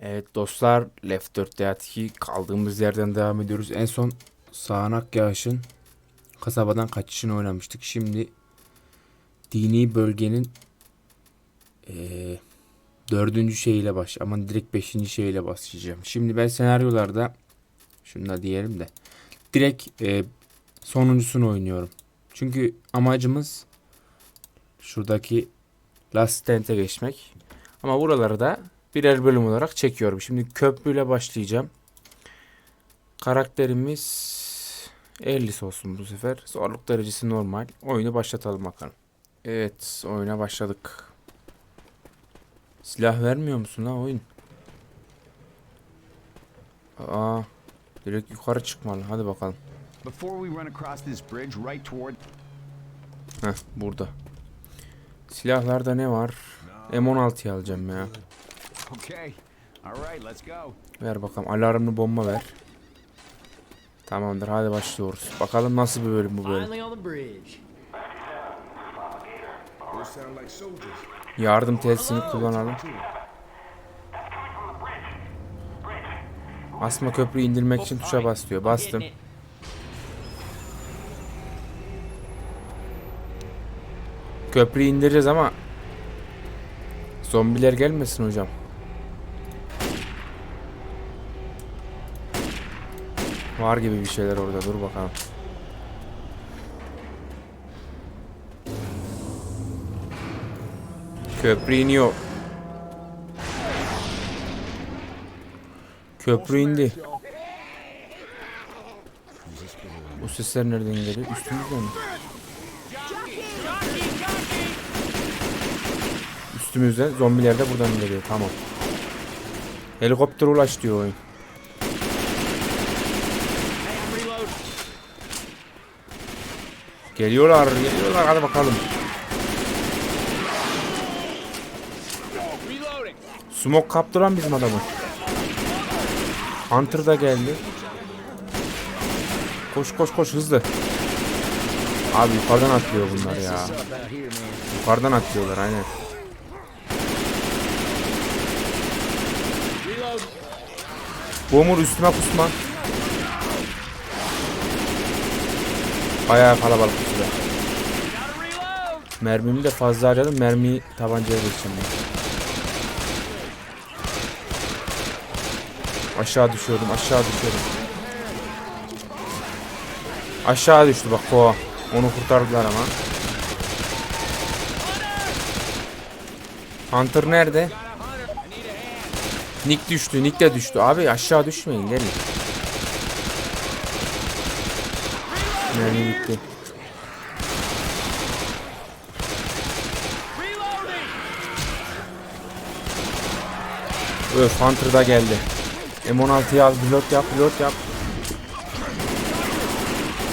Evet dostlar Left 4 Dead 2 kaldığımız yerden devam ediyoruz. En son sağanak yağışın kasabadan kaçışını oynamıştık. Şimdi dini bölgenin eee, dördüncü şeyiyle baş ama direkt beşinci şeyiyle başlayacağım. Şimdi ben senaryolarda şunu da diyelim de direkt eee, sonuncusunu oynuyorum. Çünkü amacımız şuradaki Last Stand'e geçmek. Ama buraları da birer bölüm olarak çekiyorum. Şimdi köprüyle başlayacağım. Karakterimiz 50 olsun bu sefer. Zorluk derecesi normal. Oyunu başlatalım bakalım. Evet, oyuna başladık. Silah vermiyor musun ha oyun? Aa, direkt yukarı çıkmalı. Hadi bakalım. Heh, burada. Silahlarda ne var? M16'yı alacağım ya. Ver bakalım. Alarmlı bomba ver. Tamamdır. Hadi başlıyoruz. Bakalım nasıl bir bölüm bu bölüm. Yardım telsizini kullanalım. Asma köprüyü indirmek için tuşa bas diyor. Bastım. Köprüyü indireceğiz ama zombiler gelmesin hocam. Var gibi bir şeyler orada. Dur bakalım. Köprü iniyor. Köprü indi. Bu sesler nereden geliyor? Üstümüzden mi? Üstümüzden zombiler de buradan geliyor. Tamam. Helikopter ulaş diyor oyun. Geliyorlar, geliyorlar. Hadi bakalım. Smoke kaptı lan bizim adamı. Hunter da geldi. Koş koş koş hızlı. Abi yukarıdan atlıyor bunlar ya. Yukarıdan atlıyorlar aynen. Bomur üstüme kusma. Bayağı kalabalık bu sıra. Mermimi de fazla harcadım. Mermiyi tabancaya geçeceğim. Aşağı düşüyordum, aşağı düşüyordum. Aşağı düştü bak kova. Onu kurtardılar ama. Hunter nerede? Nick düştü, Nick de düştü. Abi aşağı düşmeyin gelin. Mermi bitti. Öf Hunter da geldi. M16'yı al, pilot yap, pilot yap.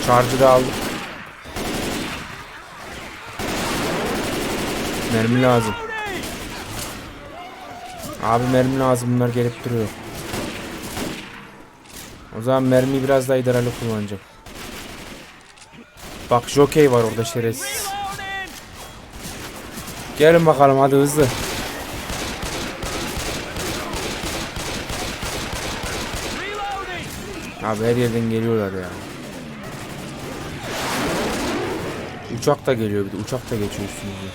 Charge'ı da aldık. Mermi lazım. Abi mermi lazım bunlar gelip duruyor. O zaman mermiyi biraz daha idaralı kullanacağım. Bak jockey var orada şerefsiz. Gelin bakalım hadi hızlı. Abi her yerden geliyorlar ya. Uçak da geliyor bir de uçak da geçiyor üstümüzde.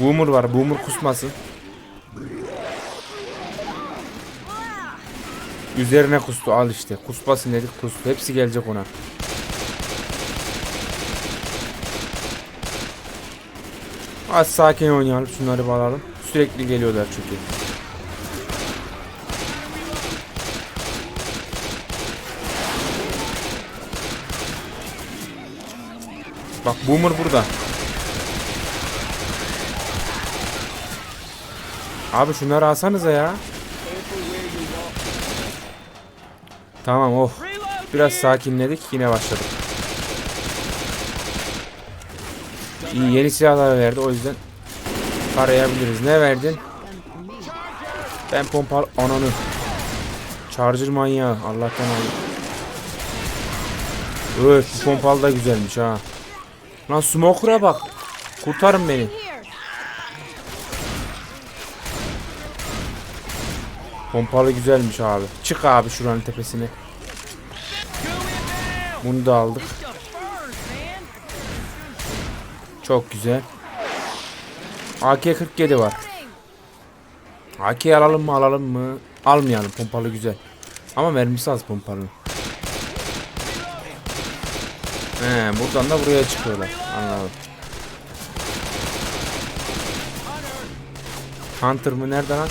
Boomer var boomer kusmasın. Üzerine kustu al işte. Kusmasın dedik kustu. Hepsi gelecek ona. Az sakin oynayalım şunları bağlayalım. Sürekli geliyorlar çünkü. Bak Boomer burada. Abi şunları alsanıza ya. Tamam oh. Biraz sakinledik yine başladık. İyi yeni silahlar verdi o yüzden arayabiliriz. Ne verdin? Ben pompal ananı. Charger manyağı Allah'tan aldım. Evet bu pompalı da güzelmiş ha. Lan smoker'a bak. Kurtarın beni. Pompalı güzelmiş abi. Çık abi şuranın tepesine. Bunu da aldık. Çok güzel. AK-47 var. AK alalım mı alalım mı? Almayalım pompalı güzel. Ama mermisi az pompalının. He, buradan da buraya çıkıyorlar. Anladım. Hunter mı nerede lan?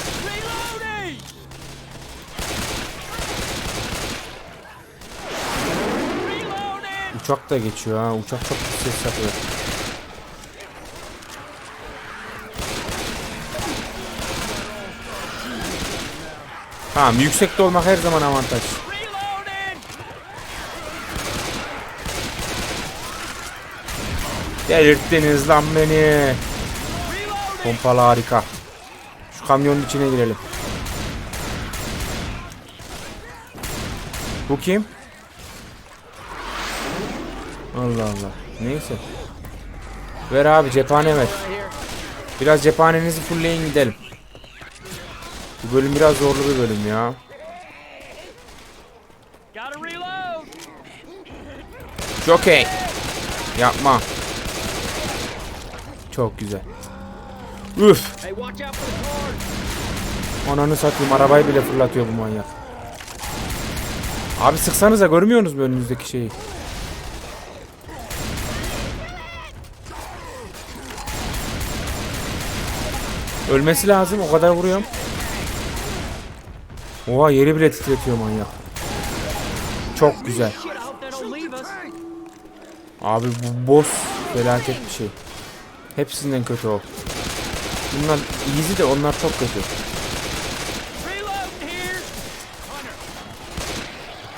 Uçak da geçiyor ha. Uçak çok ses yapıyor. Tamam yüksekte olmak her zaman avantaj. Delirttiniz lan beni. Pompalı harika. Şu kamyonun içine girelim. Bu kim? Allah Allah. Neyse. Ver abi cephane ver. Biraz cephanenizi fullleyin gidelim. Bu bölüm biraz zorlu bir bölüm ya. Reload. Jockey. Yapma. Çok güzel. Üf. Ananı satayım arabayı bile fırlatıyor bu manyak. Abi sıksanıza görmüyorsunuz mu önünüzdeki şeyi? Ölmesi lazım o kadar vuruyorum. Oha yeri bile titretiyor manyak. Çok güzel. Abi bu boss felaket bir şey. Hepsinden kötü o. Bunlar easy de onlar çok kötü.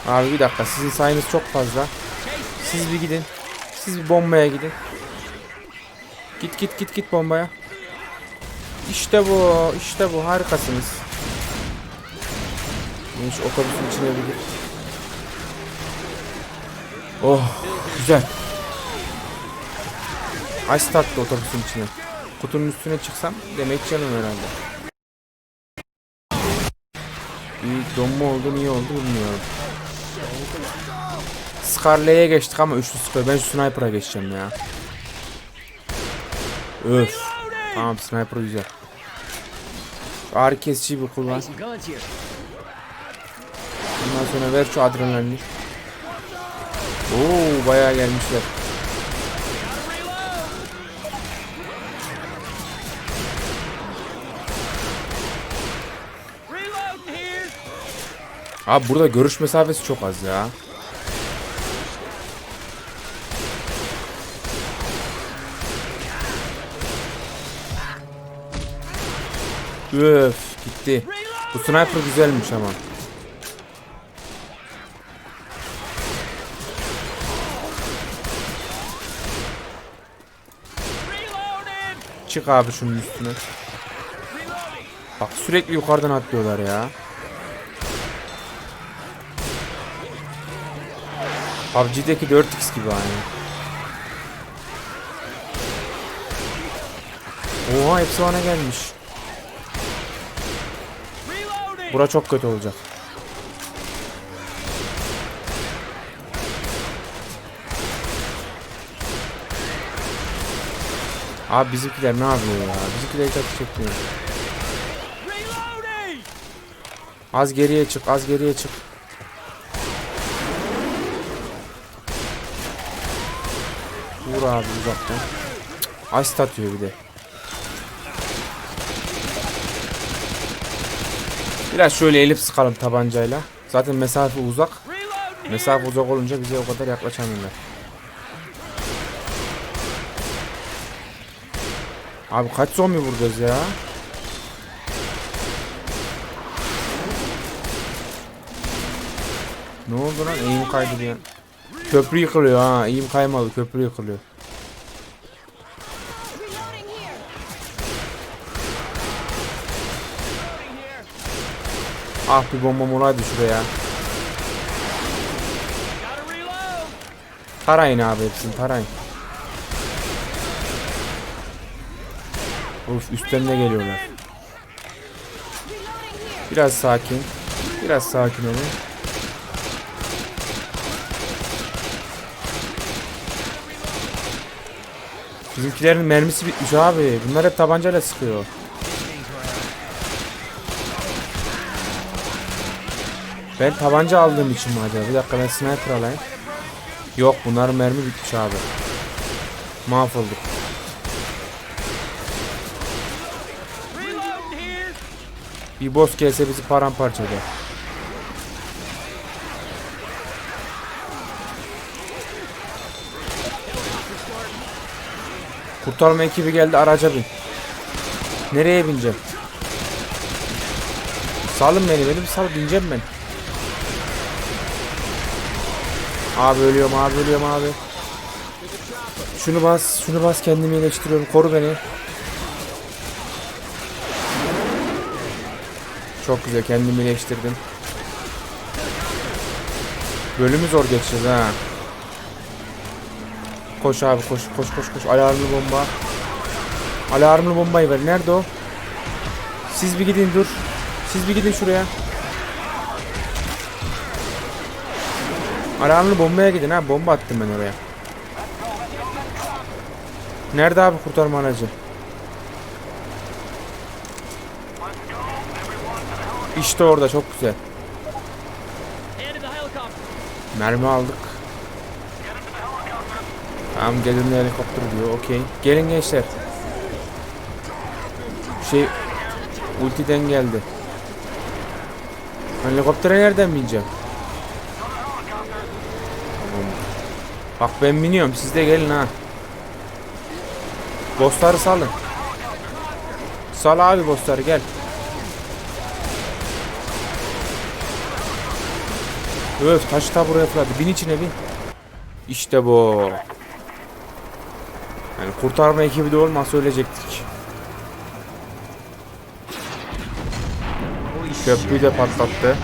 Abi bir dakika sizin sayınız çok fazla. Siz bir gidin. Siz bir bombaya gidin. Git git git git bombaya. İşte bu, işte bu harikasınız. Şu otobüsün içine bir gir. Oh, güzel. Ice taktı otobüsün içine. Kutunun üstüne çıksam demek canım herhalde. İyi donma oldu niye oldu bilmiyorum. Scarlet'e geçtik ama üçlü sıkıyor. Ben sniper'a geçeceğim ya. Öf. Tamam sniper güzel. Ağrı kesici bir kullan. Ondan sonra ver şu adrenalini. Oo bayağı gelmişler. Abi burada görüş mesafesi çok az ya. Öf gitti. Bu sniper güzelmiş ama. Çık abi şunun üstüne. Bak sürekli yukarıdan atlıyorlar ya. PUBG'deki 4x gibi aynı. Oha hepsi bana gelmiş. Bura çok kötü olacak. Abi bizimkiler ne yapıyor ya? Bizimkiler hiç ateş etmiyor. Az geriye çık, az geriye çık. Vur abi uzaktan. Ice atıyor bir de. Biraz şöyle elip sıkalım tabancayla. Zaten mesafe uzak. Mesafe uzak olunca bize o kadar yaklaşamıyorlar. Abi kaç zombi vuracağız ya? Ne oldu lan? Eğim kaydı an. Köprü yıkılıyor ha. Eğim kaymadı. Köprü yıkılıyor. Ah bir bombam olaydı şuraya. Tarayın abi hepsini tarayın. Of üstten de geliyorlar. Biraz sakin. Biraz sakin olun. Bizimkilerin mermisi bitmiş abi. Bunlar hep tabancayla sıkıyor. Ben tabanca aldığım için mi acaba? Bir dakika ben sniper alayım. Yok bunların mermi bitmiş abi. Mahvolduk. Bir boss gelse bizi paramparça eder. Kurtarma ekibi geldi araca bin. Nereye bineceğim? Salın beni beni bir sal bineceğim ben. Abi ölüyorum abi ölüyorum abi. Şunu bas şunu bas kendimi iyileştiriyorum koru beni. Çok güzel kendimi iyileştirdim. Bölümü zor geçeceğiz ha. Koş abi koş koş koş koş alarmlı bomba. Alarmlı bombayı ver. Nerede o? Siz bir gidin dur. Siz bir gidin şuraya. Alarmlı bombaya gidin ha. Bomba attım ben oraya. Nerede abi kurtarma aracı? İşte orada çok güzel. Mermi aldık. Tamam gelin helikopter diyor. Okey. Gelin gençler. Şey ultiden geldi. Helikoptere nereden bineceğim? Bak ben biniyorum. Siz de gelin ha. Bossları salın. Sal abi bossları gel. Öf taşı ta buraya fırladı. Bin içine bin. İşte bu. Yani kurtarma ekibi de olmasa ölecektik. Köprüyü de patlattı.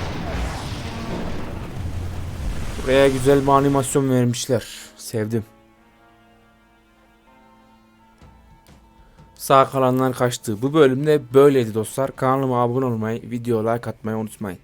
Buraya güzel bir animasyon vermişler. Sevdim. Sağ kalanlar kaçtı. Bu bölümde böyleydi dostlar. Kanalıma abone olmayı, video like atmayı unutmayın.